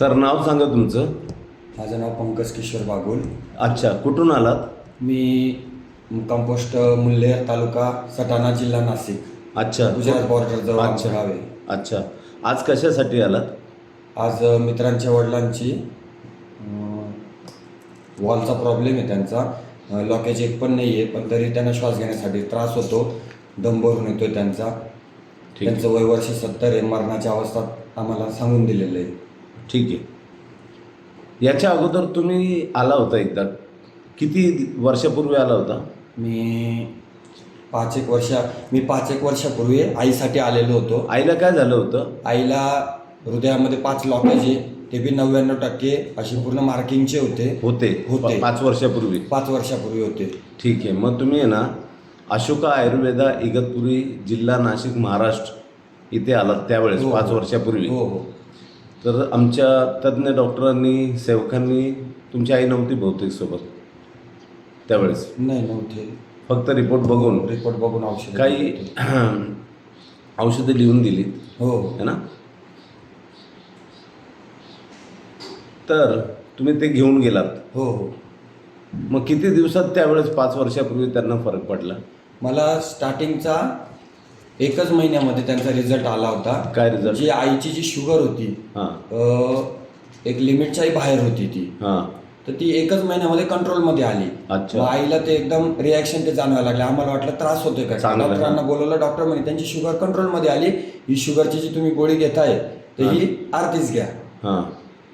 Sir नाव सांगा तुमचं. माझं नाव पंकज किशोर बागुल. अच्छा कुठून आलात? मी कंपोस्ट मुल्हेर तालुका सटाणा जिल्हा नाशिक. अच्छा. गुजरात बॉर्डर जवळ आमचं अच्छा. गाव आहे. अच्छा. आज कशासाठी आलात? आज अ, मित्रांच्या वडिलांची वॉलचा प्रॉब्लेम आहे त्यांचा. लॉकेज एक पण नाही आहे पण तरी त्यांना श्वास घेण्यासाठी त्रास होतो. दम भरून येतोय त्यांचा. ठीक. त्यांचं वय वर्ष सत्तर आहे. मरणाच्या अवस्थात आम्हाला सांगून दिलेलं आहे. ठीक आहे. याच्या अगोदर तुम्ही आला होता एकदा. किती वर्षापूर्वी आला होता? मी पाच एक वर्ष मी पाच एक वर्षापूर्वी आईसाठी आलेलो होतो. आईला काय झालं होतं? आईला हृदयामध्ये पाच लॉकेज आहे. ते बी नव्याण्णव टक्के असे पूर्ण मार्किंगचे होते. होते. होते. पाच वर्षापूर्वी. पाच वर्षापूर्वी होते. ठीक आहे. मग तुम्ही आहे ना अशोका आयुर्वेदा इगतपुरी जिल्हा नाशिक महाराष्ट्र इथे आलात त्यावेळेस हो, पाच हो. वर्षापूर्वी. हो हो. तर आमच्या तज्ज्ञ डॉक्टरांनी सेवकांनी तुमची आई नव्हती बहुतेक सोबत त्यावेळेस? नाही नव्हते. फक्त रिपोर्ट बघून? रिपोर्ट बघून औषध काही औषधं लिहून दिली. हो. है ना? तर तुम्ही ते घेऊन गेलात. हो हो. मग किती दिवसात त्यावेळेस पाच वर्षापूर्वी त्यांना फरक पडला? मला स्टार्टिंगचा एकच महिन्यामध्ये त्यांचा रिझल्ट आला होता. काय रिझल्ट जी आईची जी शुगर होती हां. अ, एक लिमिटच्याही बाहेर होती ती. हां. तर ती एकच महिन्यामध्ये कंट्रोलमध्ये आली. अच्छा. मग आईला ते एकदम रिॲक्शन ते जाणवायला लागले. आम्हाला वाटलं त्रास होतोय का? चांगलं. डॉक्टरांना बोलवलं. डॉक्टर म्हणे त्यांची शुगर कंट्रोलमध्ये आली. ही शुगरची जी तुम्ही गोळी घेताय तर ही. अर्धीच घ्या. हां.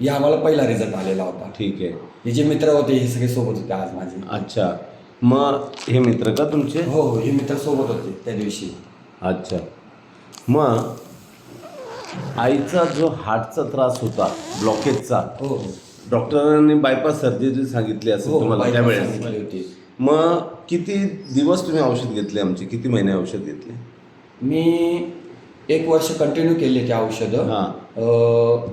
ही आम्हाला पहिला रिझल्ट आलेला होता. ठीक आहे. हे जे मित्र होते हे सगळे सोबत होते आज माझे. अच्छा. मग हे मित्र का तुमचे? हो हो. हे मित्र सोबत होते त्या दिवशी. अच्छा. मग आईचा जो हार्टचा त्रास होता ब्लॉकेजचा हो हो. डॉक्टरांनी बायपास सर्जरी सांगितली असेल हो तुम्हाला bypass त्यावेळेस. सांगितली होती. मग किती दिवस तुम्ही औषध घेतले आमचे? किती महिने औषध घेतले? मी एक वर्ष कंटिन्यू केले ते औषधं. हां. अ,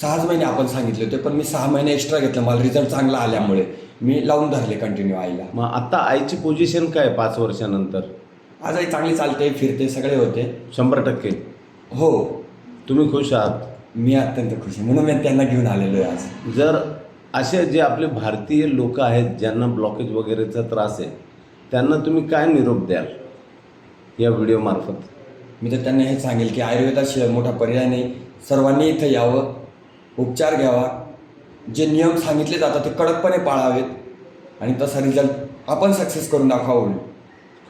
सहाच महिने आपण सांगितले होते पण मी सहा महिने एक्स्ट्रा घेतलं. मला रिझल्ट चांगला आल्यामुळे मी लावून धरले कंटिन्यू आईला. मग आता आईची पोझिशन काय पाच वर्षानंतर? आज आई चांगली चालते फिरते सगळे होते. शंभर टक्के. हो. तुम्ही खुश आहात? मी अत्यंत खुश आहे. म्हणून मी त्यांना घेऊन आलेलो आहे आज. जर असे जे आपले भारतीय लोक आहेत ज्यांना ब्लॉकेज वगैरेचा त्रास आहे त्यांना तुम्ही काय निरोप द्याल या व्हिडिओमार्फत मी तर त्यांना हे सांगेल की आयुर्वेदाशिवाय मोठा पर्याय नाही. सर्वांनी इथं यावं उपचार घ्यावा. जे नियम सांगितले जातात ते कडकपणे पाळावेत. आणि तसा रिझल्ट आपण सक्सेस करून दाखवावं